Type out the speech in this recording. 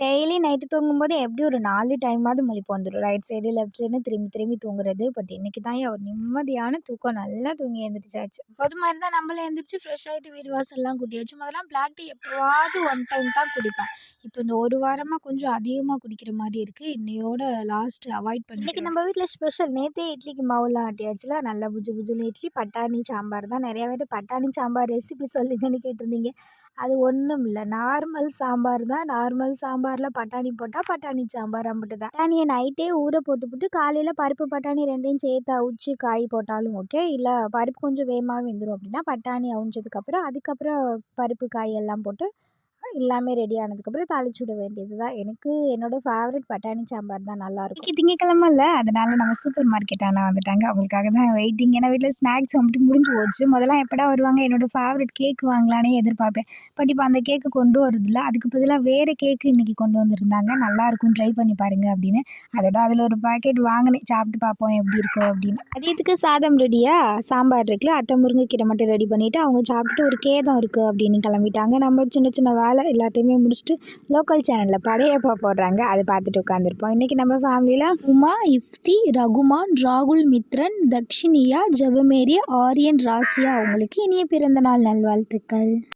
Daily night தூங்கும்போது எப்படி ஒரு நாலு டைமாவது முழிப்பு வந்துடும் ரைட் சைடு லெஃப்ட் சைடு திரும்பி திரும்பி தூங்குறது. பட் இன்னைக்கு தான் ஒரு நிம்மதியான தூக்கம். நல்லா தூங்கி எழுந்திரிச்சாச்சு அது மாதிரி தான் நம்மள எழுந்திரிச்சு ஃப்ரெஷ் ஆகிட்டு வீடு வாசல்லாம் குட்டியாச்சு முதல்லாம் பிளாக் டீ எப்போவாவது ஒன் டைம் தான் குடிப்பேன். இப்போ இந்த ஒரு வாரமாக கொஞ்சம் அதிகமாக குடிக்கிற மாதிரி இருக்குது இன்னையோட லாஸ்ட் அவாய்ட் பண்ணி இன்னைக்கு நம்ம வீட்டில் ஸ்பெஷல் நேற்றே இட்லிக்கு மாவுலாம் ஆட்டியாச்சுல நல்லா புஜு புஜுல இட்லி பட்டாணி சாம்பார் தான். நிறையா பேர் பட்டாணி சாம்பார் ரெசிபி சொல்லுங்கன்னு கேட்டிருந்தீங்க. அது ஒன்றும் இல்லை நார்மல் சாம்பார் தான். நார்மல் சாம்பாரில் பட்டாணி போட்டால் பட்டாணி சாம்பார் அம்பிட்டு தான் பட்டாணியை நைட்டே ஊற போட்டுவிட்டு காலையில் பருப்பு பட்டாணி ரெண்டையும் சேர்த்து அவிச்சு காய் போட்டாலும் ஓகே. இல்லை பருப்பு கொஞ்சம் வேகமாக வெந்துடும் அப்படின்னா பட்டாணி அவிஞ்சதுக்கப்புறம் அதுக்கப்புறம் பருப்பு காய் எல்லாம் போட்டு எல்லாமே ரெடி ஆனதுக்கப்புறம் தாளிச்சு விட வேண்டியது தான் எனக்கு என்னோடய ஃபேவரட் பட்டாணி சாம்பார் தான் நல்லாயிருக்கும் இன்றைக்கி திங்கக்கிழமை இல்லை அதனால் நம்ம சூப்பர் மார்க்கெட் ஆனால் வந்துட்டாங்க. அவங்களுக்காக தான் வெயிட்டிங் ஏன்னா வீட்டில் ஸ்நாக்ஸ் வந்துட்டு முடிஞ்சு போச்சு. முதல்ல எப்படா வருவாங்க? என்னோடய ஃபேவரட் கேக் வாங்கலானே எதிர்பார்ப்பேன். பட் இப்போ அந்த கேக்கு கொண்டு வரதில்ல. அதுக்கு பதிலாக வேறு கேக்கு இன்றைக்கி கொண்டு வந்திருந்தாங்க. நல்லாயிருக்கும் ட்ரை பண்ணி பாருங்கள் அப்படின்னு. அதோட அதில் ஒரு பாக்கெட் வாங்கினேன். சாப்பிட்டு பார்ப்போம் எப்படி இருக்கும் அப்படின்னு. மதியத்துக்கு சாதம் ரெடியா சாம்பார் இருக்குல்ல? அத்தை முருங்கைக்கீரை மட்டும் ரெடி பண்ணிவிட்டு அவங்க சாப்பிட்டுட்டு ஒரு கேதம் இருக்குது அப்படின்னு கிளம்பிட்டாங்க. நம்ம சின்ன சின்ன வேலை. எல்லாத்தையுமே முடிச்சுட்டு லோக்கல் சேனலில் படையப்பா போடுறாங்க. அதை பார்த்துட்டு உட்காந்துருப்போம் இன்றைக்கி நம்ம ஃபேமிலியில் உமா இஃப்தி ரகுமான் ராகுல் மித்ரன் தக்ஷினியா ஜபமேரி ஆரியன் ராசியா அவங்களுக்கு இனிய பிறந்த நாள் நல்வாழ்த்துக்கள்.